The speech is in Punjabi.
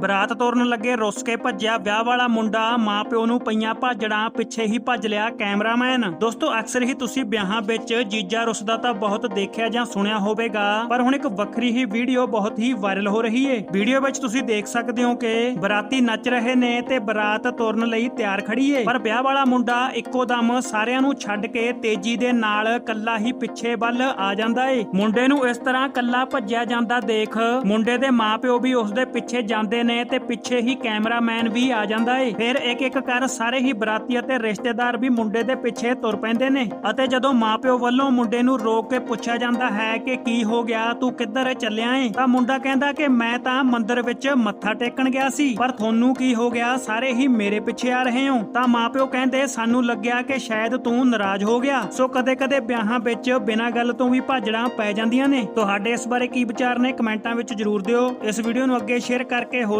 ਬਰਾਤ ਤੋਰਨ ਲੱਗੇ, ਰੁੱਸ ਕੇ ਭੱਜਿਆ ਵਿਆਹ ਵਾਲਾ ਮੁੰਡਾ ਮਾਪਿਓ ਨੂੰ ਪਈਆਂ ਭਾਜੜਾਂ ਪਿੱਛੇ ਹੀ ਭੱਜ ਲਿਆ ਕੈਮਰਾਮੈਨ। ਦੋਸਤੋ, ਅਕਸਰ ਹੀ ਤੁਸੀਂ ਵਿਆਹਾਂ ਵਿੱਚ ਜੀਜਾ ਰੁੱਸਦਾ ਤਾਂ ਬਹੁਤ ਦੇਖਿਆ ਜਾਂ ਸੁਣਿਆ ਹੋਵੇਗਾ, ਪਰ ਹੁਣ ਇੱਕ ਵੱਖਰੀ ਹੀ ਵੀਡੀਓ ਬਹੁਤ ਹੀ ਵਾਇਰਲ ਹੋ ਰਹੀ ਏ। ਵੀਡੀਓ ਵਿੱਚ ਤੁਸੀਂ ਦੇਖ ਸਕਦੇ ਹੋ ਕਿ ਬਰਾਤੀ ਨੱਚ ਰਹੇ ਨੇ ਤੇ ਬਰਾਤ ਤੋਰਨ ਲਈ ਤਿਆਰ ਖੜੀ ਏ। ਪਰ ਵਿਆਹ ਵਾਲਾ ਮੁੰਡਾ ਇੱਕੋ ਦਮ ਸਾਰਿਆਂ ਨੂੰ ਛੱਡ ਕੇ ਤੇਜ਼ੀ ਦੇ ਨਾਲ ਕੱਲਾ ਹੀ ਪਿੱਛੇ ਵੱਲ ਆ ਜਾਂਦਾ ਏ। ਮੁੰਡੇ ਨੂੰ ਇਸ ਤਰ੍ਹਾਂ ਕੱਲਾ ਭੱਜਿਆ ਜਾਂਦਾ ਦੇਖ, ਮੁੰਡੇ ਦੇ ਮਾਪਿਓ ਵੀ ਉਸ ਦੇ ਪਿੱਛੇ ਜਾਂਦੇ ਨੇ ਤੇ ਪਿੱਛੇ ਹੀ ਕੈਮਰਾਮੈਨ ਵੀ ਆ ਜਾਂਦਾ ਏ। ਫਿਰ ਇੱਕ ਇੱਕ ਕਰ ਸਾਰੇ ਹੀ ਬਰਾਤੀ ਅਤੇ ਰਿਸ਼ਤੇਦਾਰ ਵੀ ਮੁੰਡੇ ਦੇ ਪਿੱਛੇ ਤੁਰ ਪੈਂਦੇ ਨੇ। ਅਤੇ ਜਦੋਂ ਮਾਪਿਓ ਵੱਲੋਂ ਮੁੰਡੇ ਨੂੰ ਰੋਕ ਕੇ ਪੁੱਛਿਆ ਜਾਂਦਾ ਹੈ ਕਿ ਕੀ ਹੋ ਗਿਆ, ਤੂੰ ਕਿੱਧਰ ਚੱਲਿਆ ਏ? ਤਾਂ ਮੁੰਡਾ ਕਹਿੰਦਾ ਕਿ ਮੈਂ ਤਾਂ ਮੰਦਿਰ ਵਿੱਚ ਮੱਥਾ ਟੇਕਣ ਗਿਆ ਸੀ। ਪਰ ਤੁਹਾਨੂੰ ਕੀ ਹੋ ਗਿਆ? ਸਾਰੇ ਹੀ ਮੇਰੇ ਪਿੱਛੇ ਆ ਰਹੇ ਹੋ। ਤਾਂ ਮਾਪਿਓ ਕਹਿੰਦੇ, ਸਾਨੂੰ ਲੱਗਿਆ ਕਿ ਸ਼ਾਇਦ ਤੂੰ ਨਾਰਾਜ਼ ਹੋ ਗਿਆ। ਸੋ ਕਦੇ-ਕਦੇ ਵਿਆਹਾਂ ਵਿੱਚ ਬਿਨਾਂ ਗੱਲ ਤੋਂ ਵੀ ਭਾਜੜਾਂ ਪੈ ਜਾਂਦੀਆਂ ਨੇ। ਤੁਹਾਡੇ ਇਸ ਬਾਰੇ ਕੀ ਵਿਚਾਰ ਨੇ? ਕਮੈਂਟਾਂ ਵਿੱਚ ਜਰੂਰ ਦਿਓ। ਇਸ ਵੀਡੀਓ ਨੂੰ ਅੱਗੇ ਸ਼ੇਅਰ ਕਰਕੇ ਹੋਰ